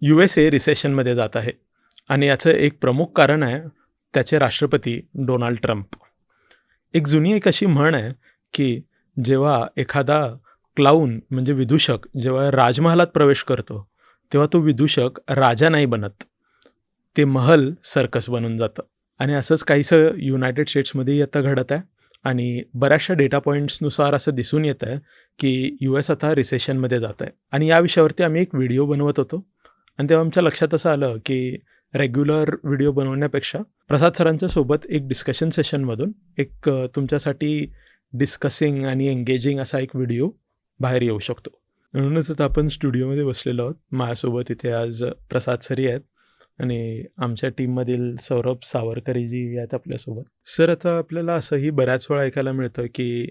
U S A रिसेशनमध्ये जात आहे. आणि याचं एक प्रमुख कारण आहे त्याचे राष्ट्रपती डोनाल्ड ट्रम्प. एक जुनी एक अशी म्हण आहे की जेव्हा एखादा क्लाऊन म्हणजे विदूषक जेव्हा राजमहालात प्रवेश करतो तेव्हा तो विदूषक राजा नाही बनत. ते महल सर्कस बनून जातं. आणि असंच काहीसं युनायटेड स्टेट्समध्येही आता घडत आहे. आणि बऱ्याचशा डेटा पॉईंट्सनुसार असं दिसून येतं आहे की यू एस आता रिसेशनमध्ये जात आहे आणि या विषयावरती आम्ही एक व्हिडिओ बनवत होतो. आणि तेव्हा आमच्या लक्षात असं आलं की रेग्युलर व्हिडिओ बनवण्यापेक्षा प्रसाद सरांच्या सोबत एक डिस्कशन सेशनमधून एक तुमच्यासाठी डिस्कसिंग आणि एंगेजिंग असा एक व्हिडिओ बाहेर येऊ शकतो. म्हणूनच आता आपण स्टुडिओमध्ये बसलेलो आहोत. माझ्यासोबत इथे आज प्रसाद सरी आहेत आणि आमच्या टीममधील सौरभ सावरकरीजी आहेत आपल्यासोबत. सर आता आपल्याला असंही बऱ्याच वेळा ऐकायला मिळतं की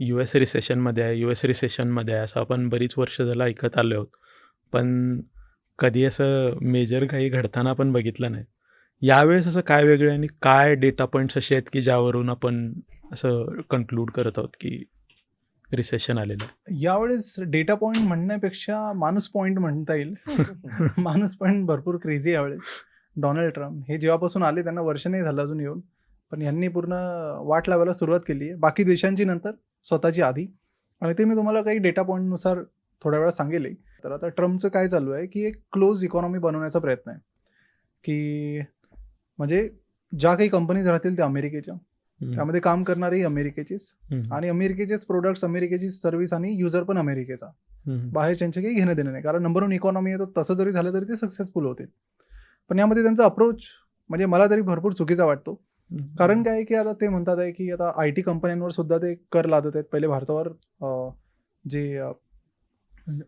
यू एस रिसेशनमध्ये आहे यू एस रिसेशनमध्ये आहे असं आपण बरीच वर्ष झालं ऐकत आलो आहोत. पण कधी असं मेजर काही घडताना आपण बघितलं नाही. यावेळेस असं काय वेगळं आणि काय डेटा पॉईंट्स असे आहेत की ज्यावरून आपण असं कन्क्लूड करत आहोत की रिसेशन आलेलं यावेळेस डेटा पॉईंट म्हणण्यापेक्षा माणूस पॉईंट म्हणता येईल. माणूस पॉईंट भरपूर क्रेझी यावेळेस. डोनाल्ड ट्रम्प हे जेव्हापासून आले त्यांना वर्ष नाही झालं अजून येऊन. पण यांनी पूर्ण वाट लावायला सुरुवात केली आहे. बाकी देशांची नंतर स्वतःची आधी. आणि ते मी तुम्हाला काही डेटा पॉईंटनुसार थोड्या वेळा सांगेल तर आता ट्रम्पचं काय चालू आहे की एक क्लोज इकॉनॉमी बनवण्याचा प्रयत्न आहे. की म्हणजे ज्या काही कंपनीज राहतील त्या अमेरिकेच्या. त्यामध्ये काम करणारी अमेरिकेचीच. आणि अमेरिकेचेच प्रोडक्ट्स अमेरिकेची सर्व्हिस आणि युजर पण अमेरिकेचा. बाहेर त्यांचे काही घेणं देणं नाही. कारण नंबर वन इकॉनॉमी आहे तर तसं जरी झालं तरी ते सक्सेसफुल होते पण यामध्ये त्यांचा अप्रोच म्हणजे मला तरी भरपूर चुकीचा वाटतो. कारण काय आहे की आता ते म्हणतात आहे की आता आय टी कंपन्यांवर सुद्धा ते कर लादत आहेत. पहिले भारतावर जे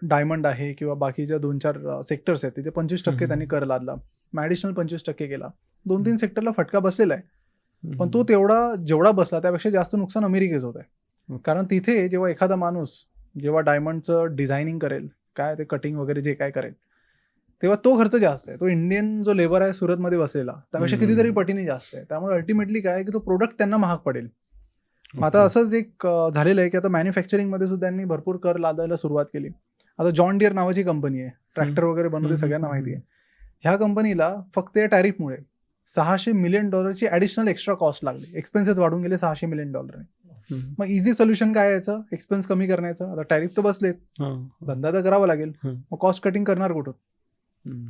डायमंड आहे किंवा बाकीच्या दोन चार सेक्टर्स आहेत तिथे पंचवीस टक्के. त्यांनी कर लादला मग ॲडिशनल पंचवीस टक्के केला दोन तीन सेक्टरला फटका बसलेला आहे. पण तो तेवढा जेवढा बसला त्यापेक्षा जास्त नुकसान अमेरिकेच होत आहे. कारण तिथे जेव्हा एखादा माणूस जेव्हा डायमंडचं डिझायनिंग करेल काय ते कटिंग वगैरे जे काय करेल तेव्हा तो खर्च जास्त आहे तो इंडियन जो लेबर आहे सुरतमध्ये बसलेला त्यापेक्षा. कितीतरी पटीने जास्त आहे त्यामुळे अल्टिमेटली काय की तो प्रोडक्ट त्यांना महाग पडेल आता. असंच एक झालेलं आहे की आता मॅन्युफॅक्चरिंगमध्ये सुद्धा त्यांनी भरपूर कर लादायला सुरुवात केली आता जॉन डिअर नावाची कंपनी आहे. ट्रॅक्टर वगैरे बनवते. सगळ्यांना माहिती आहे. ह्या कंपनीला फक्त या टॅरिफमुळे सहाशे मिलियन डॉलरची ॲडिशनल एक्स्ट्रा कॉस्ट लागली. एक्सपेन्सेस वाढून गेले सहाशे मिलियन डॉलरने. मग इझी सोल्युशन काय याचं एक्सपेन्स कमी करण्याचं. आता टॅरिफ तर बसलेत. धंदा तर करावा लागेल. मग कॉस्ट कटिंग करणार कुठं हम्म.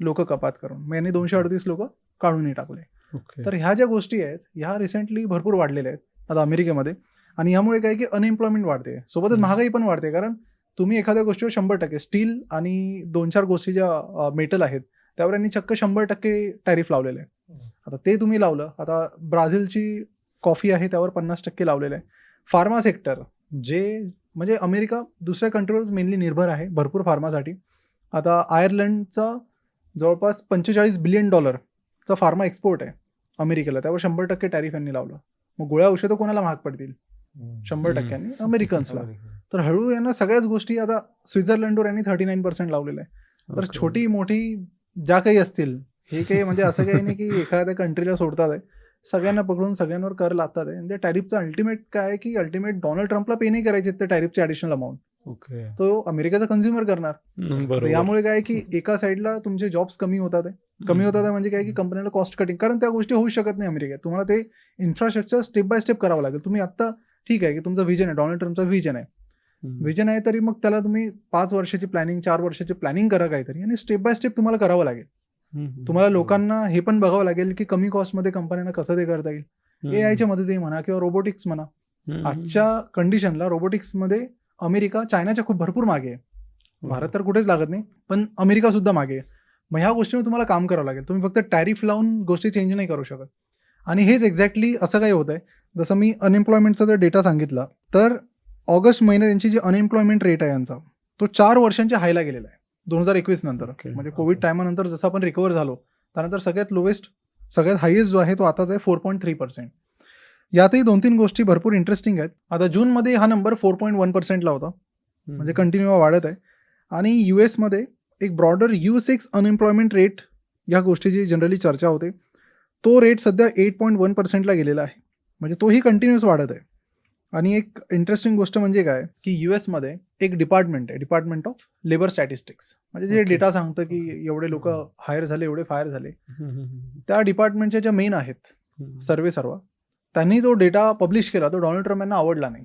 लोक कपात करून. मग यांनी दोनशे अडतीस लोक काढूनही टाकले. तर ह्या ज्या गोष्टी आहेत ह्या रिसेंटली भरपूर वाढलेल्या आहेत. आता अमेरिकेमध्ये. आणि यामुळे काय की अनएम्प्लॉयमेंट वाढते. सोबतच. महागाई पण वाढते. कारण तुम्ही एखाद्या गोष्टीवर शंभर टक्के स्टील आणि दोन चार गोष्टी ज्या मेटल आहेत त्यावर यांनी चक्क शंभर टक्के टॅरिफ लावलेलं आहे आता ते तुम्ही लावलं आता ब्राझीलची कॉफी आहे त्यावर पन्नास टक्के लावलेलं आहे. फार्मा सेक्टर जे म्हणजे अमेरिका दुसऱ्या कंट्रीवर मेनली निर्भर आहे भरपूर फार्मासाठी. आता आयर्लंडचा जवळपास पंचेचाळीस बिलियन डॉलरचा फार्मा एक्सपोर्ट आहे अमेरिकेला त्यावर शंभर टक्के टॅरिफ यांनी लावलं. मग गोळ्या औषधं कोणाला महाग पडतील? शंभर. टक्क्यांनी अमेरिकन्सला. तर हळूहळू यांना सगळ्याच गोष्टी आता स्वित्झर्लंडवर यांनी थर्टी नाईन पर्सेंट लावलेलं आहे. तर. छोटी मोठी ज्या काही असतील हे काही म्हणजे असं काही नाही की एखाद्या कंट्रीला सोडतात आहे. सगळ्यांना पकडून सगळ्यांवर कर लावतात आहे. म्हणजे टॅरिफचं अल्टिमेट काय की अल्टिमेट डोनाल्ड ट्रम्पला पे नाही करायचे ते टॅरिफचे ॲडिशनल अमाऊंट ओके तो अमेरिकेचा कन्झ्युमर करणार. यामुळे काय की एका साईडला तुमचे जॉब्स कमी होतात कमी होतात म्हणजे काय की कंपनीला कॉस्ट कटिंग कारण त्या गोष्टी होऊ शकत नाही अमेरिकेत. तुम्हाला ते इन्फ्रास्ट्रक्चर स्टेप बाय स्टेप करावं लागेल. तुम्ही आता ठीक आहे की तुमचं व्हिजन आहे डोनाल्ड ट्रम्पचं व्हिजन आहे. व्हिजन आहे तरी मग त्याला तुम्ही पाच वर्षाची प्लॅनिंग चार वर्षाची प्लॅनिंग करा काहीतरी आणि स्टेप बाय स्टेप तुम्हाला करावं लागेल. तुम्हाला लोकांना हे पण बघावं लागेल की कमी कॉस्टमध्ये कंपन्यांना कसं ते करता येईल. ए आयच्या मदतीने म्हणा किंवा रोबोटिक्स म्हणा. आजच्या कंडिशनला रोबोटिक्समध्ये अमेरिका चायनाच्या खूप भरपूर मागे आहे. भारत तर कुठेच लागत नाही पण अमेरिका सुद्धा मागे आहे. मग ह्या गोष्टीवर तुम्हाला काम करावं लागेल. तुम्ही फक्त टॅरिफ लावून गोष्टी चेंज नाही करू शकत. आणि हेच एक्झॅक्टली असं काही होत आहे जसं मी अनएम्प्लॉयमेंटचा जर डेटा सांगितला तर ऑगस्ट महिन्यात यांची जी अनएम्प्लॉयमेंट रेट आहे यांचा तो चार वर्षांच्या हायला गेलेला आहे. दोन हजार एकवीस नंतर. म्हणजे कोविड टायमानंतर जसं आपण रिकवर झालो त्यानंतर सगळ्यात लोवेस्ट सगळ्यात हायेस्ट जो आहे तो आताच आहे फोर पॉईंट थ्री पर्सेंट यातही दोन तीन गोष्टी भरपूर इंटरेस्टिंग आहेत. आता जूनमध्ये हा नंबर फोर पॉईंट वन पर्सेंटला होता. म्हणजे कंटिन्यू वाढत आहे. आणि यू एसमध्ये एक broader U six unemployment rate या गोष्टीची जनरली चर्चा होते. तो रेट सध्या एट पॉईंट वन पर्सेंटला गेलेला आहे. म्हणजे तोही कंटिन्युअस वाढत आहे. आणि एक इंटरेस्टिंग गोष्ट म्हणजे काय की युएसमध्ये एक डिपार्टमेंट आहे डिपार्टमेंट ऑफ लेबर स्टॅटिस्टिक्स म्हणजे जे. डेटा सांगतं की एवढे लोक हायर झाले एवढे फायर झाले. त्या डिपार्टमेंटच्या ज्या मेन आहेत. सर्वे सर्व त्यांनी जो डेटा पब्लिश केला तो डोनाल्ड ट्रम्प यांना आवडला नाही.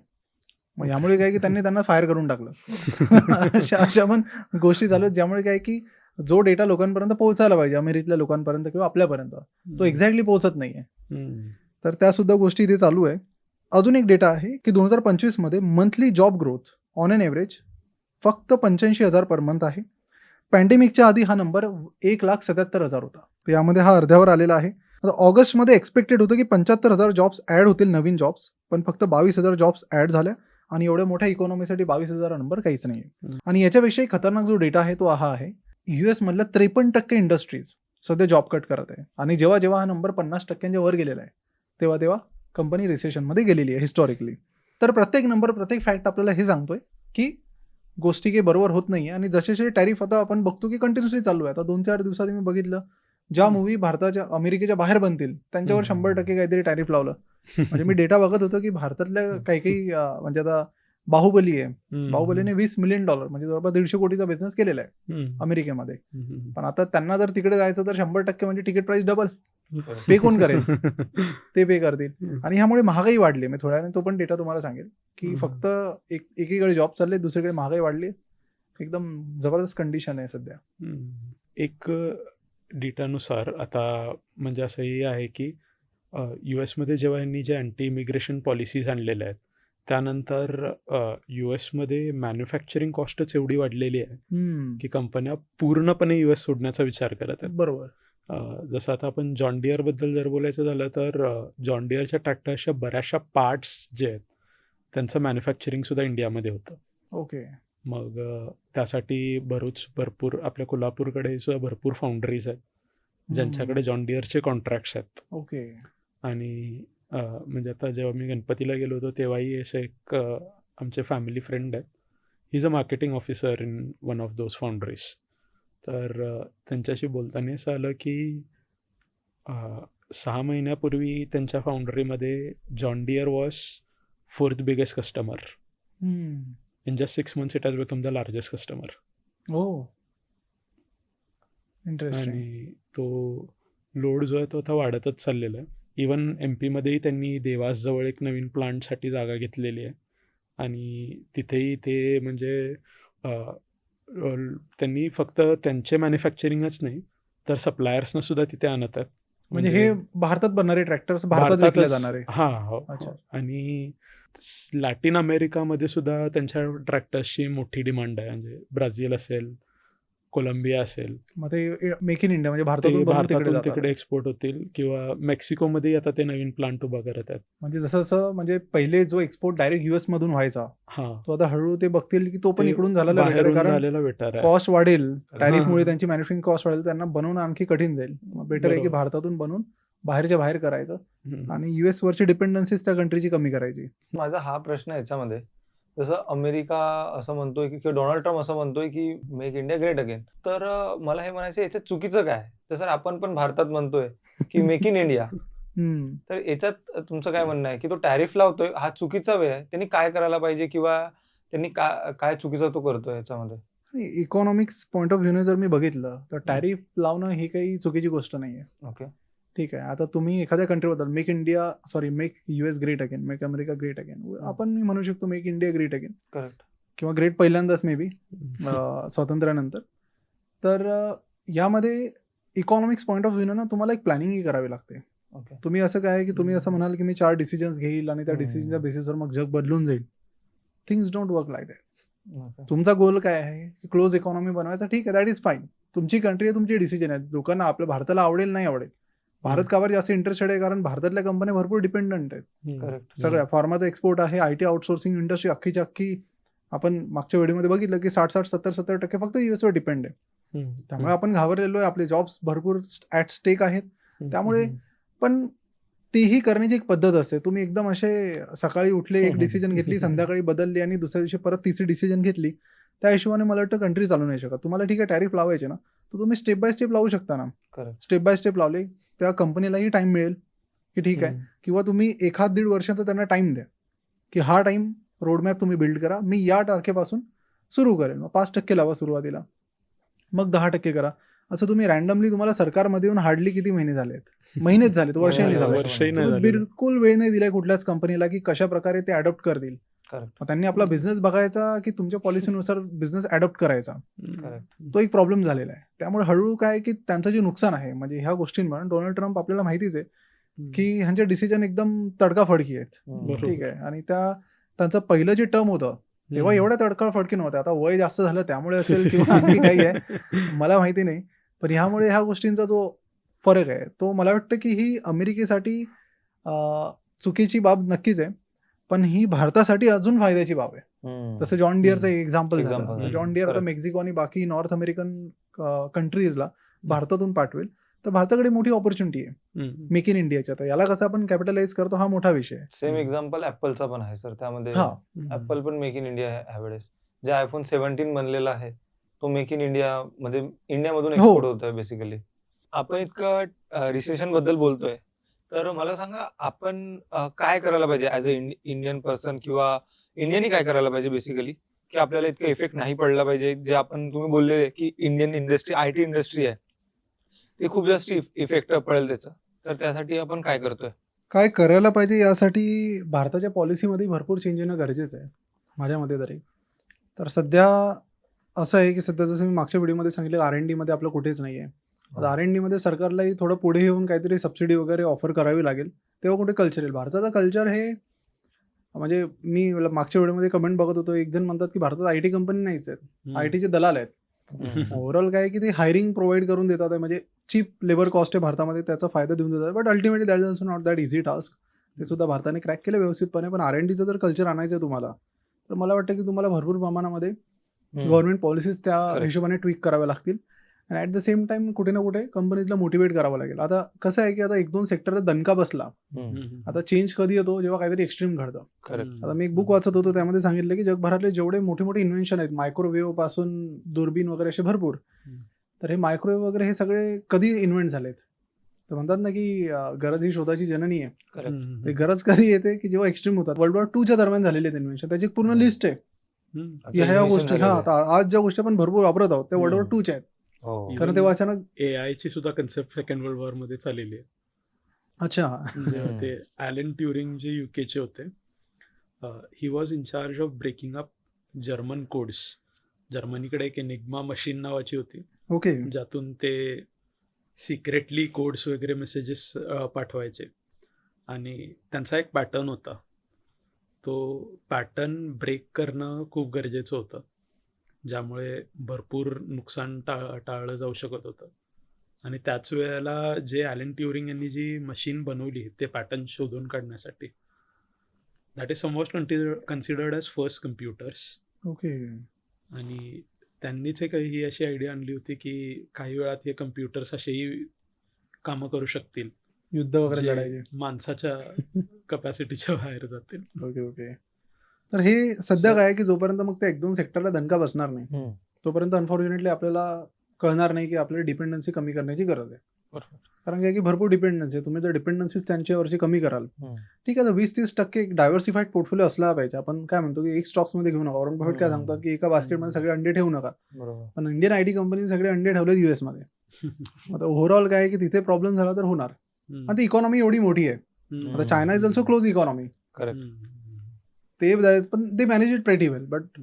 मग यामुळे काय की त्यांनी त्यांना फायर करून टाकलं. अशा अशा पण गोष्टी चालू आहेत ज्यामुळे काय की जो डेटा लोकांपर्यंत पोहोचायला पाहिजे अमेरिकेतल्या लोकांपर्यंत किंवा आपल्यापर्यंत तो एक्झॅक्टली पोहोचत नाहीये. तर त्या सुद्धा गोष्टी इथे चालू आहे. अजून एक डेटा आहे की दोन हजार पंचवीसमध्ये monthly job growth on an average फक्त पंच्याऐंशी हजार पर मंथ आहे. पॅन्डेमिकच्या आधी हा नंबर एक लाख सत्याहत्तर हजार होता. तर यामध्ये हा अर्ध्यावर आलेला आहे. आता ऑगस्टमध्ये एक्सपेक्टेड होतं की पंच्याहत्तर हजार जॉब्स ॲड होतील नवीन जॉब्स पण फक्त बावीस हजार जॉब्स ॲड झाल्या आणि एवढ्या मोठ्या इकॉनॉमीसाठी बावीस हजार नंबर काहीच नाही. आणि याच्यापेक्षाही खतरनाक जो डेटा आहे तो हा आहे युएस मधल्या त्रेपन्न टक्के इंडस्ट्रीज सध्या जॉब कट करत आहे. आणि जेव्हा जेव्हा हा नंबर पन्नास टक्क्यांच्या वर गेलेला आहे तेव्हा तेव्हा कंपनी रिसेशनमध्ये गेलेली आहे हिस्टॉरिकली तर प्रत्येक नंबर प्रत्येक फॅक्ट आपल्याला हे सांगतोय की गोष्टी काही बरोबर होत नाही आणि जसे जसे टॅरिफ आता आपण बघतो की कंटिन्युअसली चालू आहे आता दोन चार दिवसात मी बघितलं ज्या. मूवी भारताच्या अमेरिकेच्या बाहेर बनतील त्यांच्यावर. शंभर टक्के काहीतरी टॅरिफ लावलं म्हणजे मी डेटा बघत होतो की भारतातल्या काही काही म्हणजे आता बाहुबली आहे. बाहुबलीने वीस मिलियन डॉलर म्हणजे जवळपास दीडशे कोटीचा बिझनेस केलेला आहे. अमेरिकेमध्ये. पण आता त्यांना जर तिकडे जायचं तर शंभर टक्के म्हणजे तिकीट प्राइस डबल पे कोण करेल. ते पे करतील. आणि ह्यामुळे महागाई वाढली. मी थोड्या तो पण डेटा तुम्हाला सांगेल की. फक्त एक एकीकडे जॉब चालले दुसरीकडे महागाई वाढली. एकदम जबरदस्त कंडिशन आहे सध्या. एक डेटानुसार आता म्हणजे असंही आहे की यू एसमध्ये जेव्हा यांनी जे अँटी इमिग्रेशन पॉलिसीज आणलेल्या आहेत त्यानंतर यू एसमध्ये मॅन्युफॅक्चरिंग कॉस्टच एवढी वाढलेली आहे की कंपन्या पूर्णपणे यू एस सोडण्याचा विचार करत आहेत. बरोबर. जसं आता आपण जॉन डिअरबद्दल जर बोलायचं झालं तर अ, जॉन डिअरच्या ट्रॅक्टरच्या बऱ्याचशा पार्ट्स जे आहेत त्यांचं मॅन्युफॅक्चरिंग सुद्धा इंडियामध्ये होतं. ओके. मग त्यासाठी बरोच भरपूर आपल्या कोल्हापूरकडे सुद्धा भरपूर फाउंडरीज आहेत ज्यांच्याकडे जॉन डिअरचे कॉन्ट्रॅक्ट्स आहेत. ओके. आणि म्हणजे आता जेव्हा मी गणपतीला गेलो होतो तेव्हाही असे एक आमचे फॅमिली फ्रेंड आहेत. He is a marketing officer in one of those foundries तर त्यांच्याशी बोलताना असं आलं की सहा महिन्यापूर्वी त्यांच्या फाउंडरीमध्ये John Deere was fourth biggest customer in just six months it has become the largest customer हो इंटरेस्टिंग आणि तो लोड जो आहे तो आता वाढतच चाललेला आहे. इवन एम पीमध्येही त्यांनी देवासजवळ एक नवीन प्लांटसाठी जागा घेतलेली आहे. आणि तिथेही ते म्हणजे त्यांनी फक्त त्यांचे मॅन्युफॅक्चरिंगच नाही तर सप्लायर्सना सुद्धा तिथे आणत आहेत म्हणजे हे भारतात बनणारे ट्रॅक्टर्स भारतात जाणारे हा हो अच्छा. हो. आणि लॅटिन अमेरिकामध्ये सुद्धा त्यांच्या ट्रॅक्टर्सची मोठी डिमांड आहे म्हणजे ब्राझील असेल कोलंबिया असेल. मग ते मेक इन इंडिया म्हणजे ते भारतातून बनवून तिकडे भारतातून. तिकडे एक्सपोर्ट होतील किंवा मेक्सिकोमध्ये आता ते नवीन प्लांट उभा करत आहेत. म्हणजे जसं जसं म्हणजे पहिले जो एक्सपोर्ट डायरेक्ट युएस मधून व्हायचा हा. तो आता हळूहळू ते बघतील की तो पण इकडून झालेला झालेला कॉस्ट वाढेल. टॅरिफमुळे. त्यांची मॅन्युफॅक्चरिंग कॉस्ट वाढेल. त्यांना बनवणं आणखी कठीण जाईल. बेटर आहे की. भारतातून बनवून बाहेरच्या बाहेर करायचं. आणि युएस वरची डिपेंडन्सीज त्या कंट्रीची कमी करायची. माझा हा प्रश्न आहे याच्यामध्ये जसं अमेरिका असं म्हणतोय की किंवा डोनाल्ड ट्रम्प असं म्हणतोय की मेक इंडिया ग्रेट अगेन तर मला हे म्हणायचं याच्यात चुकीचं काय? जसं आपण पण भारतात म्हणतोय की मेक इन इंडिया. तर याच्यात तुमचं काय म्हणणं आहे? की तो टॅरिफ लावतोय हा चुकीचा वे आहे. त्यांनी काय करायला पाहिजे किंवा त्यांनी काय चुकीचा तो करतोय याच्यामध्ये? इकॉनॉमिक्स पॉईंट ऑफ व्ह्यूने जर मी बघितलं तर टॅरिफ लावणं ही काही चुकीची गोष्ट नाहीये. ओके ठीक आहे. आता तुम्ही एखाद्या कंट्रीबद्दल make India sorry make US great again make America great again आपण मी म्हणू शकतो make India great again correct किंवा ग्रेट पहिल्यांदाच मे बी स्वातंत्र्यानंतर. तर यामध्ये इकॉनॉमिक्स पॉईंट ऑफ व्ह्यूनं ना तुम्हाला एक प्लॅनिंगही करावी लागते. ओके तुम्ही असं काय की तुम्ही असं म्हणाल की मी चार डिसिजन्स घेईल आणि त्या. डिसिजनच्या बेसिसवर मग जग बदलून जाईल. Things don't work like that तुमचा गोल काय आहे? क्लोज इकॉनॉमी बनवायचा ठीक आहे दॅट इज फाईन तुमची कंट्री आहे तुमची डिसिजन आहे. लोकांना आपल्या भारताला आवडेल नाही आवडेल. भारत कावर जास्त इंटरेस्टेड आहे? कारण भारतातल्या कंपन्या भरपूर डिपेंडंट आहेत. सगळ्या फार्माचा एक्सपोर्ट आहे आय टी आउटसोर्सिंग इंडस्ट्री अख्खीच्या अख्खी आपण मागच्या व्हिडिओमध्ये बघितलं की साठ साठ सत्तर सत्तर टक्के फक्त युएस वर डिपेंड आहे. त्यामुळे आपण घाबरलेलो आहे. आपले जॉब्स भरपूर ऍट स्टेक आहेत. त्यामुळे. पण तेही करण्याची एक पद्धत असते. तुम्ही एकदम असे सकाळी उठले एक हम्म. डिसिजन घेतली संध्याकाळी बदलली आणि दुसऱ्या दिवशी परत तिसरी डिसिजन घेतली. त्या हिशोबाने मला वाटतं कंट्री चालू नाही शकत. तुम्हाला ठीक आहे टॅरिफ लावायचे ना तर तुम्ही स्टेप बाय स्टेप लावू शकता ना. करेक्ट स्टेप बाय स्टेप लावले त्या कंपनीलाही टाइम मिळेल की ठीक आहे. किंवा तुम्ही एखाद दीड वर्षाचा त्यांना टाइम द्या की हा टाइम रोडमॅप तुम्ही बिल्ड करा. मी या तारखेपासून सुरू करेल. मग पाच टक्के लावा सुरुवातीला. मग दहा टक्के करा. असं तुम्ही रॅन्डमली तुम्हाला सरकारमध्ये येऊन हार्डली किती महिने झालेत महिनेच झालेत वर्षही नाही झाले. बिलकुल वेळ नाही दिलाय कुठल्याच कंपनीला की कशा प्रकारे ते अडॉप्ट करतील. मग त्यांनी आपला बिझनेस बघायचा की तुमच्या पॉलिसीनुसार बिझनेस अडॉप्ट करायचा. तो एक प्रॉब्लेम झालेला आहे. त्यामुळे हळूहळू काय की त्यांचं जे नुकसान आहे म्हणजे ह्या गोष्टींमुळे डोनाल्ड ट्रम्प आपल्याला माहितीच आहे की ह्यांचे डिसिजन एकदम तडकाफडकी आहेत. बरोबर. ठीक आहे. आणि त्या त्यांचं पहिलं जे टर्म होतं तेव्हा एवढ्या तडकाफडकी नव्हत्या आता वय जास्त झालं त्यामुळे असेल किंवा आणखी काही आहे. मला माहिती नाही. पण ह्यामुळे ह्या गोष्टींचा जो फरक आहे तो मला वाटतं की ही अमेरिकेसाठी चुकीची बाब नक्कीच आहे. पण ही भारतासाठी अजून फायद्याची बाब आहे. जसं जॉन डिअरचं एक एक्झाम्पल झालं. जॉन डिअर आता. मेक्सिको आणि बाकी नॉर्थ अमेरिकन कंट्रीजला भारतातून पाठवेल तर भारताकडे मोठी ऑपॉर्च्युनिटी आहे. मेक इन इंडियाच्या तर याला कसं आपण कॅपिटलाइज करतो हा मोठा विषय आहे सेम. एक्झाम्पल ऍपलचा पण आहे सर त्यामध्ये ऍपल पण मेक इन इंडिया ह्यावेळेस जे आयफोन सेव्हन्टीन बनलेला आहे तो मेक इन इंडिया मध्ये इंडियामधून हो. एक्सपोर्ट होत आहे बेसिकली आपण इतकं रिसेशनबद्दल बोलतोय तर मला सांगा आपण काय करायला पाहिजे ऍज अ इंडियन पर्सन किंवा इंडियननी काय करायला पाहिजे बेसिकली की आपल्याला इतका इफेक्ट नाही पडला पाहिजे जे आपण तुम्ही बोललेले की Indian industry I T industry आहे. ते खूप जास्त इफेक्ट पडेल त्याचा. तर त्यासाठी आपण काय करतोय? काय करायला पाहिजे यासाठी भारताच्या पॉलिसीमध्ये भरपूर चेंज येणं गरजेचं आहे माझ्या मते तरी. तर सध्या असं आहे की सध्या जसं मी मागच्या व्हिडिओमध्ये सांगितलं आर एन डीमध्ये आपलं कुठेच नाही आहे आर एन डीमध्ये सरकारलाही थोडं पुढे येऊन काहीतरी सबसिडी वगैरे ऑफर करावी लागेल. तेव्हा कुठे कल्चर येईल? भारताचं कल्चर हे म्हणजे मी मागच्या व्हिडिओमध्ये कमेंट बघत होतो. एक जण म्हणतात की भारतात आय टी कंपनी नाहीच आहेत. आय टीचे दलाल आहेत. ओव्हरऑल काय की ते हायरिंग प्रोव्हाइड करून देतात म्हणजे चीप लेबर कॉस्ट आहे भारतामध्ये त्याचा फायदा देऊन देतात. But ultimately that is also not that easy task ते सुद्धा भारताने क्रॅक केलं व्यवस्थितपणे. पण आर एन डीचं जर कल्चर आणायचं आहे तुम्हाला तर मला वाटतं की तुम्हाला भरपूर प्रमाणामध्ये. गव्हर्नमेंट पॉलिसीज त्या. हिशोबाने ट्विक कराव्या लागतील. आणि ॲट द सेम टाइम कुठे ना कुठे कंपनीजला मोटिवेट करावं लागेल आता कसं आहे की आता एक दोन सेक्टरला दणका बसला. आता चेंज कधी येतो जेव्हा काहीतरी एक्स्ट्रीम घडतं. आता मी एक बुक वाचत होतो त्यामध्ये सांगितलं की जगभरातले जेवढे मोठे मोठे इन्व्हेन्शन आहेत मायक्रोवेव्हपासून दुर्बीन वगैरे असे भरपूर. तर हे मायक्रोवेव्ह वगैरे हे सगळे कधी इन्व्हेंट झालेत तर म्हणतात ना की गरज ही शोधाची जननी आहे. ते गरज कधी येते की जेव्हा एक्स्ट्रीम होतात वर्ल्ड वॉर टूच्या दरम्यान झालेले आहेत इन्व्हेन्शन त्याची एक पूर्ण. लिस्ट आहे ह्या गोष्टी हा आज ज्या गोष्टी आपण भरपूर वापरत आहोत त्या वर्ल्ड वॉर. टूच्या आहेत. कारण तेव्हा अचानक ए आय ची सुद्धा कन्सेप्ट सेकंड वर्ल्ड वॉरमध्ये चाललेली आहे. अच्छा. म्हणजे. ते ॲलन ट्युरिंग जे युकेचे होते he was in charge of breaking up German codes जर्मनीकडे एक एनिग्मा मशीन नावाची होती. ओके ज्यातून ते सिक्रेटली कोड्स वगैरे मेसेजेस पाठवायचे. आणि त्यांचा एक पॅटर्न होता. तो पॅटर्न ब्रेक करणं खूप गरजेचं होतं. ज्यामुळे भरपूर नुकसान टा टाळलं जाऊ शकत होतं. आणि त्याच वेळेला जे ॲलन ट्युरिंग यांनी जी मशीन बनवली ते पॅटर्न शोधून काढण्यासाठी. That is समोस्ट considered as first computers okay आणि त्यांनीच एक ही अशी आयडिया आणली होती की काही वेळात हे कम्प्युटर्स असेही कामं करू शकतील. युद्ध वगैरे माणसाच्या कपॅसिटीच्या बाहेर जातील. ओके ओके तर हे सध्या काय आहे की जोपर्यंत मग ते एक दोन सेक्टरला दणका बसणार नाही. तोपर्यंत अनफॉर्च्युनेटली आपल्याला कळणार नाही की आपल्याला डिपेंडन्सी कमी करण्याची गरज आहे. कारण काय की भरपूर डिपेंडन्सी आहे. तुम्ही जर डिपेंडन्सीज त्यांच्यावरची कमी कराल. ठीक आहे वीस तीस टक्के एक डायव्हर्सिफाईड पोर्टफोलिओ असला पाहिजे. आपण काय म्हणतो की एक स्टॉक्समध्ये घेऊ नका. वॉरन बफेट काय. सांगतात की एका बास्केटमध्ये सगळे अंडे ठेवू नका. पण इंडियन आय टी कंपनी सगळे अंडे ठेवले युएसमध्ये. आता ओव्हरऑल काय की तिथे प्रॉब्लेम झाला तर होणार. आणि ती इकॉनॉमी एवढी मोठी आहे. आता. China is also close economy correct ते पण ते manage it pretty well but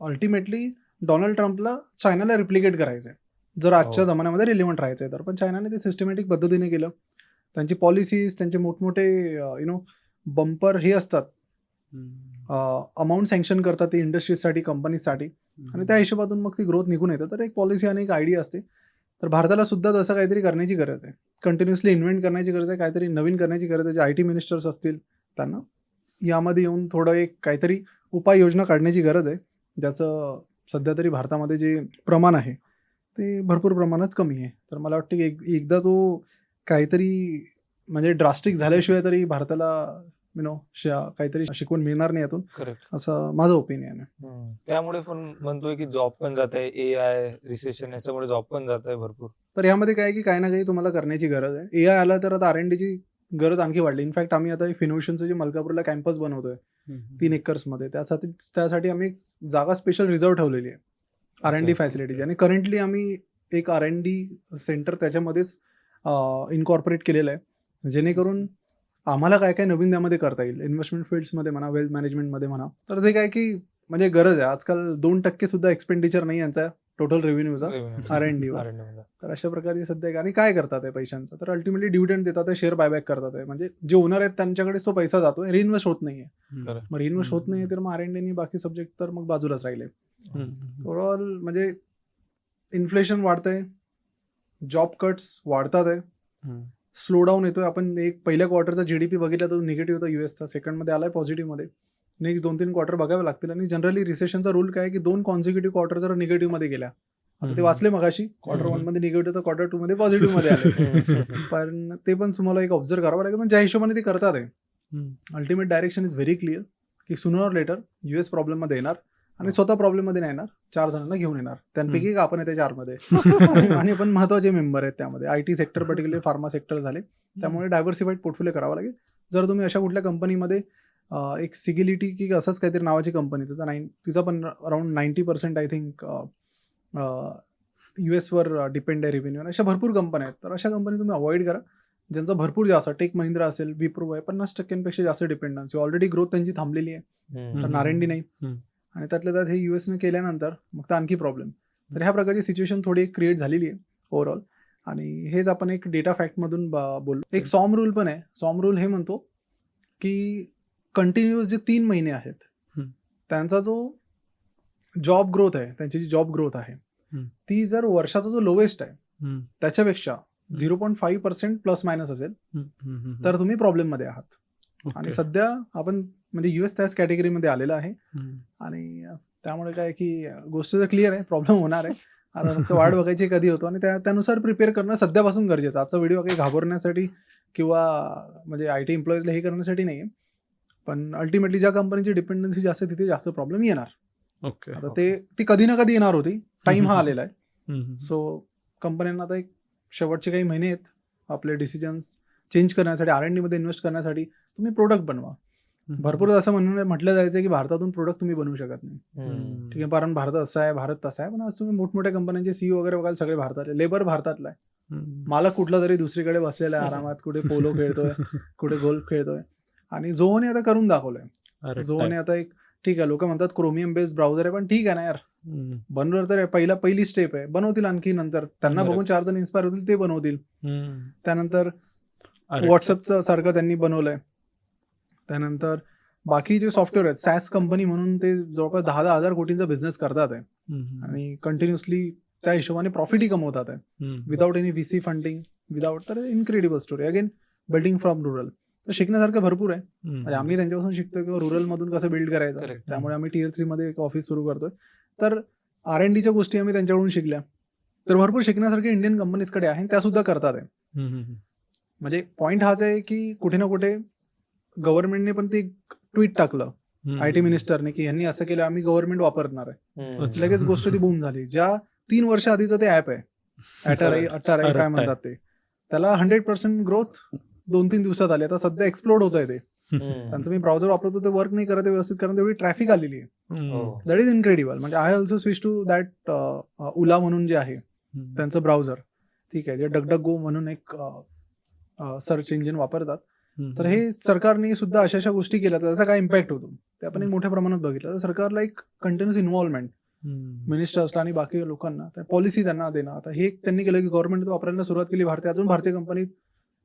ultimately Donald ट्रम्पला चायनाला रिप्लिकेट करायचं आहे जर आजच्या हो. जमान्यामध्ये रिलिव्हंट राहायचं आहे तर. पण चायनाने ते सिस्टमॅटिक पद्धतीने केलं. त्यांची पॉलिसीज त्यांचे मोठमोठे यु नो बंपर हे असतात. अमाऊंट सँक्शन करतात ते इंडस्ट्रीजसाठी कंपनीजसाठी आणि त्या हिशोबातून मग ती ग्रोथ निघून येतं. तर एक पॉलिसी आणि एक आयडिया असते. तर भारताला सुद्धा तसं काहीतरी करण्याची गरज आहे. कंटिन्युअसली इन्व्हेंट करण्याची गरज आहे. काहीतरी नवीन करण्याची गरज आहे. जे आय टी मिनिस्टर्स असतील त्यांना. यामध्ये येऊन थोडं एक काहीतरी उपाययोजना काढण्याची गरज आहे. ज्याचं सध्या तरी भारतामध्ये जे प्रमाण आहे ते भरपूर प्रमाणात कमी आहे. तर मला वाटतं की एक एकदा तो काहीतरी म्हणजे ड्रास्टिक झाल्याशिवाय तरी भारताला यु नो काहीतरी शिकवून मिळणार नाही यातून. करेक्ट असं माझं ओपिनियन आहे. त्यामुळे पण म्हणतोय की जॉब पण जात आहे ए आय रिसेशन याच्यामुळे जॉब पण जात आहे भरपूर. तर यामध्ये काय की काही ना काही तुम्हाला करण्याची गरज आहे. ए आय आला तर आता आर एन डीची गरज आणखी वाढली. इनफॅक्ट आम्ही आता फिनोशनचं जे मलकापूरला कॅम्पस बनवतोय तीन एकर्समध्ये त्यासाठी त्यासाठी आम्ही एक जागा स्पेशल रिझर्व ठेवलेली आहे. R N D. फॅसिलिटीज आणि करंटली आम्ही एक आर एन डी सेंटर त्याच्यामध्येच इनकॉर्पोरेट केलेलं आहे. जेणेकरून आम्हाला काय काय नवीन त्यामध्ये करता येईल. इन्व्हेस्टमेंट फील्ड्समध्ये म्हणा वेल्थ मॅनेजमेंटमध्ये म्हणा. तर ते काय की म्हणजे गरज आहे. आजकाल दोन टक्के सुद्धा एक्सपेंडिचर नाही यांचा. टोटल रेव्हेन्यूचा आर एन डी. तर अशा प्रकारची सध्या आणि काय करतात आहे पैशांचं? तर अल्टिमेटली डिव्हिडंड देतात शेअर बायबॅक करतात आहे म्हणजे जे ओनर आहेत त्यांच्याकडे तो पैसा जातोय रिइन्व्हेस्ट होत नाहीये. मग रिइन्व्हेस्ट होत. नाहीये तर मग आर एन बाकी सब्जेक्ट तर मग बाजूलाच राहिले. ओव्हरऑल म्हणजे इन्फ्लेशन वाढतंय जॉब कट्स वाढतात आहे स्लो डाऊन येतोय. आपण एक पहिल्या क्वार्टरचा जीडीपी बघितला तर निगेटिव्ह होता युएसचा सेकंडमध्ये आलाय पॉझिटिव्हमध्ये. नेक्स्ट दोन तीन क्वार्टर बघावे लागतील. आणि जनरली रिसेशनचा रूल काय की दोन कॉन्झिक्युटिव्ह क्वार्टर जर निगेटिव्हमध्ये गेल्या. आता ते. वाचले मगाशी क्वार्टर. वनमध्ये निगेटिव्ह तर क्वार्टर टू मध्ये पॉझिटिव्हमध्ये पण ते पण तुम्हाला एक ऑब्झर्व करावं लागेल. पण ज्या हिशोबाने ते करतात आहे ultimate direction is very clear की सुनर ऑर लेटर युएस प्रॉब्लेममध्ये येणार आणि स्वतः प्रॉब्लेममध्ये नाही येणार चार जणांना घेऊन येणार. त्यांपैकी एक आपण येते चारमध्ये आणि- आणि पण महत्त्वाचे मेंबर आहेत त्यामध्ये. I T sector particular pharma sector झाले. त्यामुळे डायव्हर्सिफाईड पोर्टफोलिओ करावा लागेल. जर तुम्ही अशा कुठल्या कंपनीमध्ये एक सिगिलिटी की असंच काहीतरी नावाची कंपनी तिचा नाईन तिचा पण around ninety percent I think U एसवर depend आहे रेव्हेन्यू अशा भरपूर कंपन्या आहेत. तर अशा कंपनी तुम्ही अवॉइड करा. ज्यांचा भरपूर जास्त टेक महिंद्रा असेल विप्रो आहे पन्नास टक्क्यांपेक्षा जास्त डिपेंडन्सी ऑलरेडी ग्रोथ त्यांची थांबलेली आहे. तर नारेंडी नाही. आणि त्यातल्या त्यात हे युएसने केल्यानंतर मग तर आणखी प्रॉब्लेम तर ह्या प्रकारची सिच्युएशन थोडी क्रिएट झालेली आहे ओव्हरऑल आणि हेच आपण एक डेटा फॅक्टमधून बोललो. एक सॉम रूल पण आहे. सॉम रूल हे म्हणतो की कंटिन्युअस जे तीन महिने आहेत. त्यांचा जो जॉब ग्रोथ आहे त्यांची जी जॉब ग्रोथ आहे. ती जर वर्षाचा जो लोवेस्ट आहे त्याच्यापेक्षा zero point five percent plus minus असेल तर तुम्ही प्रॉब्लेममध्ये आहात. आणि सध्या आपण म्हणजे युएस त्याच कॅटेगरीमध्ये आलेला आहे. आणि त्यामुळे काय की गोष्ट तर क्लिअर आहे प्रॉब्लेम होणार आहे. आता फक्त वाट बघायची कधी होतो आणि त्या त्यानुसार प्रिपेअर करणं सध्यापासून गरजेचं. आजचा व्हिडिओ काही घाबरण्यासाठी किंवा म्हणजे आय टी एम्प्लॉईजला हे करण्यासाठी नाही पण अल्टिमेटली ज्या कंपनीची डिपेंडन्सी जास्त आहे तिथे जास्त प्रॉब्लेम येणार. ओके आता ते ती कधी ना कधी येणार होती. टाइम हा आलेला आहे. सो कंपन्यांना आता एक शेवटचे काही महिने आहेत. आपले डिसिजन्स चेंज करण्यासाठी आर एन डीमध्ये इन्व्हेस्ट करण्यासाठी तुम्ही प्रोडक्ट बनवा. भरपूर असं म्हणून म्हटलं जायचं की भारतातून प्रोडक्ट तुम्ही बनवू शकत नाही. ठीक आहे कारण भारत असा आहे भारत तसा आहे पण आज तुम्ही मोठमोठ्या कंपन्यांचे सीईओ वगैरे बघाल सगळे भारतातले. लेबर भारतातला आहे. मालक कुठला तरी दुसरीकडे बसलेला आहे आरामात कुठे पोलो खेळतोय कुठे गोल्फ खेळतोय. आणि झोने आता करून दाखवलंय झोने आता एक ठीक आहे लोक म्हणतात क्रोमियम बेस्ड ब्राउझर आहे पण ठीक आहे ना यार. बनवर तर. पहिला पहिली स्टेप आहे बनवतील आणखी नंतर त्यांना. बघून चार जण इन्स्पायर होतील ते बनवतील. त्यानंतर व्हॉट्सअपचं सारखं त्यांनी बनवलंय त्यानंतर बाकी जे सॉफ्टवेअर आहेत सॅस कंपनी म्हणून ते जवळपास दहा दहा हजार कोटींचा बिझनेस करतात आहे. आणि कंटिन्युअसली त्या हिशोबाने प्रॉफिटही कमवतात आहे. Without any VC funding without तर incredible story again building from rural तर शिकण्यासारखं भरपूर आहे. म्हणजे आम्ही त्यांच्यापासून शिकतोय किंवा रुरल मधून कसं बिल्ड करायचं. त्यामुळे आम्ही टिअर थ्री मध्ये एक ऑफिस सुरू करतोय तर आर एन डीच्या गोष्टी आम्ही त्यांच्याकडून शिकल्या तर भरपूर शिकण्यासारखे इंडियन कंपनीजकडे आहे त्या सुद्धा करतात आहे. म्हणजे पॉईंट हाच आहे की कुठे ना कुठे गव्हर्नमेंटने पण ते ट्विट टाकलं हम्म. आय टी मिनिस्टरने की यांनी असं केलं आम्ही गव्हर्नमेंट वापरणार आहे. लगेच गोष्ट ती बूम झाली ज्या तीन वर्ष आधीचं ते ऍप आहे अटाराई काय. म्हणतात ते त्याला हंड्रेड पर्सेंट ग्रोथ दोन तीन दिवसात आली. आता सध्या एक्सप्लोड होत आहे ते. त्यांचं मी ब्राउझर वापरतो ते वर्क नाही करत व्यवस्थित कारण तेवढी ट्रॅफिक आलेली आहे. दॅट इज इनक्रेडिबल म्हणजे I also switch to that Ola म्हणून जे आहे. त्यांचं ब्राउझर ठीक आहे. जे डगडग गो म्हणून एक सर्च इंजिन वापरतात. हम्म. तर हे सरकारने सुद्धा अशा अशा गोष्टी केल्या. तर त्याचा काय इम्पॅक्ट होतो? ते आपण एक मोठ्या प्रमाणात बघितलं. तर सरकारला एक कंटिन्युअस इन्व्हॉल्वमेंट. मिनिस्टर्सला आणि बाकी लोकांना. पॉलिसी त्यांना देणं. आता हे त्यांनी केलं की गव्हर्नमेंट वापरायला सुरुवात केली. भारतीय अजून भारतीय कंपनीत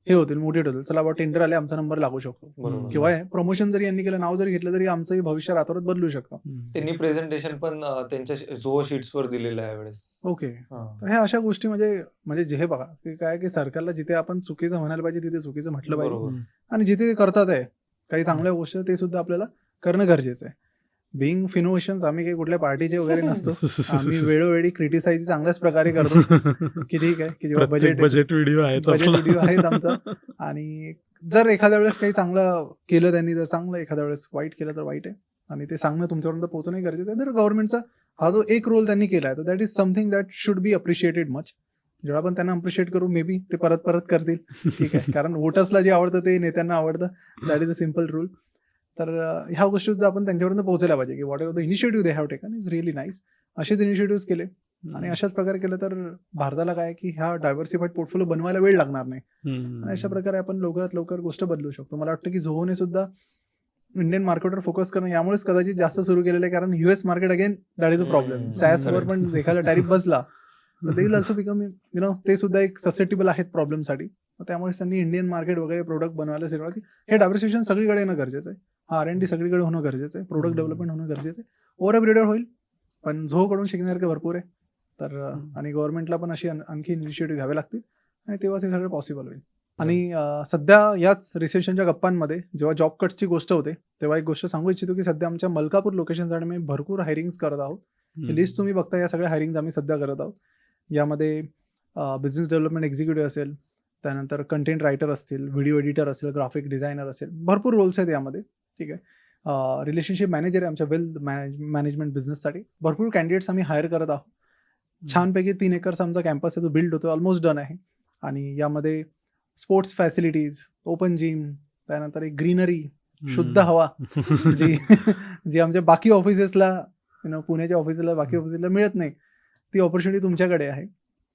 हे होतील मोटिवेट होतील चला बाबा टेंडर आले आमचा नंबर लागू शकतो बरोबर. किंवा प्रमोशन जरी यांनी केलं नाव जरी घेतलं तरी आमचंही भविष्य रातोरात बदलू शकतं. त्यांनी प्रेझेंटेशन पण अं, त्यांच्या झो शीट्स वर दिलेलं आहे यावेळेस ओके हा. तर ह्या अशा गोष्टी म्हणजे म्हणजे जे हे बघा की काय की सरकारला जिथे आपण चुकीचं म्हणायला पाहिजे तिथे चुकीचं म्हटलं पाहिजे बरोबर. आणि जिथे ते करतात आहे काही चांगल्या गोष्टी ते सुद्धा आपल्याला करणं गरजेचं आहे बिंग फिनोवेशन्स आम्ही काही कुठल्या पार्टीचे वगैरे नसतो. आम्ही वेळोवेळी क्रिटिसाइज चांगल्याच प्रकारे करतो. की ठीक आहे की जेव्हा बजेट बजेट व्हिडिओ आहे बजेट व्हिडिओ आहेच आमचा. आणि जर एखाद्या वेळेस काही चांगलं केलं त्यांनी तर चांगलं एखाद्या वेळेस वाईट केलं तर वाईट आहे. आणि ते सांगणं तुमच्यापर्यंत पोहोचणं गरजेचं आहे. तर गव्हर्नमेंटचा हा जो एक रोल त्यांनी केला आहे तर that is something that should be appreciated much जेव्हा पण त्यांना अप्रिशिएट करू मे बी ते परत परत करतील. ठीक आहे. कारण वोटर्सला जे आवडतं ते नेत्यांना आवडतं. That is a simple rule तर ह्या गोष्टी सुद्धा आपण त्यांच्यापर्यंत पोहोचायला पाहिजे की whatever the initiative they have taken is really nice असेच इनिशिएटिव्ह केले. आणि अशाच प्रकारे केलं तर भारताला काय की ह्या डायव्हर्सिफाईड पोर्टफोलिओ बनवायला वेळ लागणार नाही. आणि अशा प्रकारे आपण लवकरात लवकर गोष्ट बदलू शकतो. मला वाटतं की झोहोने सुद्धा इंडियन मार्केटवर फोकस करणं यामुळेच कदाचित जास्त सुरू केलेलं आहे कारण US market again that is a problem. सॅसवर. पण एखादा टॅरिफ बसला तर they will also become you know ते सुद्धा एक ससेप्टेबल आहेत प्रॉब्लेमसाठी त्यामुळे त्यांनी इंडियन मार्केट वगैरे प्रोडक्ट बनवायला सुरुवात की हे डायव्हर्सिफिकेशन सगळीकडे येणं गरजेचं आहे. आर एन डी सगळीकडे होणं गरजेचं आहे. प्रोडक्ट. डेव्हलपमेंट होणं गरजेचं आहे. ओव्हर अ पिरियड होईल पण झोकडून शिकण्यासारखे भरपूर आहे. तर. आणि गव्हर्नमेंटला पण अशी आण- आणखी इनिशिएटिव्ह घ्यावे लागतील. आणि तेव्हाच हे सगळं पॉसिबल होईल. आणि सध्या याच रिसेशनच्या गप्पांमध्ये जेव्हा जॉब कट्सची गोष्ट होते तेव्हा एक गोष्ट सांगू इच्छितो की सध्या आमच्या मलकापूर लोकेशनसाठी आम्ही भरपूर हायरिंग्स करत आहोत. लिस्ट तुम्ही बघता या सगळ्या हायरिंग आम्ही सध्या करत आहोत. यामध्ये बिझनेस डेव्हलपमेंट एक्झिक्युटिव्ह असेल त्यानंतर कंटेंट रायटर असतील व्हिडिओ एडिटर असेल ग्राफिक डिझायनर असेल भरपूर रोल्स आहेत यामध्ये. ठीक आहे. रिलेशनशिप मॅनेजर आहे आमच्या वेल्थ मॅनेजमेंट बिझनेससाठी भरपूर कॅन्डिडेट्स आम्ही हायर करत आहोत. छानपैकी तीन एकर्स आमचा कॅम्पस आहे जो बिल्ड होतो ऑलमोस्ट डन आहे. आणि यामध्ये स्पोर्ट्स फॅसिलिटीज ओपन जिम त्यानंतर एक ग्रीनरी शुद्ध हवा जी जी आमच्या बाकी ऑफिसेसला यु नो पुण्याच्या ऑफिसला बाकी ऑफिसला मिळत नाही. ती ऑपॉर्च्युनिटी तुमच्याकडे आहे.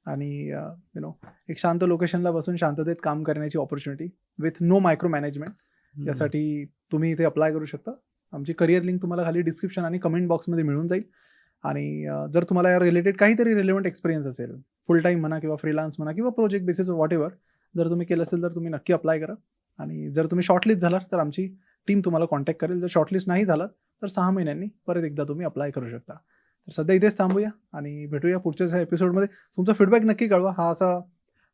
आणि यु नो एक शांत लोकेशनला बसून शांततेत काम करण्याची opportunity with no micro management. यासाठी तुम्ही इथे अप्लाय करू शकता. आमची करिअर लिंक तुम्हाला खाली डिस्क्रिप्शन आणि कमेंट बॉक्समध्ये मिळून जाईल. आणि जर तुम्हाला या रिलेटेड काहीतरी रिलेव्हंट एक्सपिरियन्स असेल फुल टाईम म्हणा किंवा फ्रीलान्स म्हणा किंवा प्रोजेक्ट बेसिस वॉट एव्हर जर तुम्ही केलं असेल तर तुम्ही नक्की अप्लाय करा. आणि जर तुम्ही शॉर्टलिस्ट झालात तर आमची टीम तुम्हाला कॉन्टॅक्ट करेल. जर शॉर्टलिस्ट नाही झालं तर सहा महिन्यांनी परत एकदा तुम्ही अप्लाय करू शकता. तर सध्या इथेच थांबूया आणि भेटूया पुढच्या एपिसोडमध्ये. तुमचा फीडबॅक नक्की कळवा. हा असा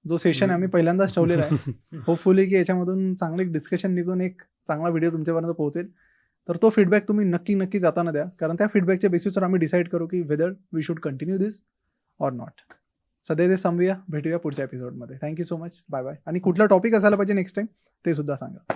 जो सेशन आम्ही पहिल्यांदाच ठेवलेला आहे. होपफुली की याच्यामधून चांगलं एक डिस्कशन निघून एक चांगला व्हिडिओ तुमच्यापर्यंत पोहोचेल. तर तो फीडबॅक तुम्ही नक्की नक्की जाताना द्या. कारण त्या फीडबॅकच्या बेसिसवर आम्ही डिसाईड करू की whether we should continue this or not सध्या ते थांबूया भेटूया पुढच्या एपिसोडमध्ये thank you so much bye bye आणि कुठला टॉपिक असायला पाहिजे नेक्स्ट टाइम ते सुद्धा सांगा.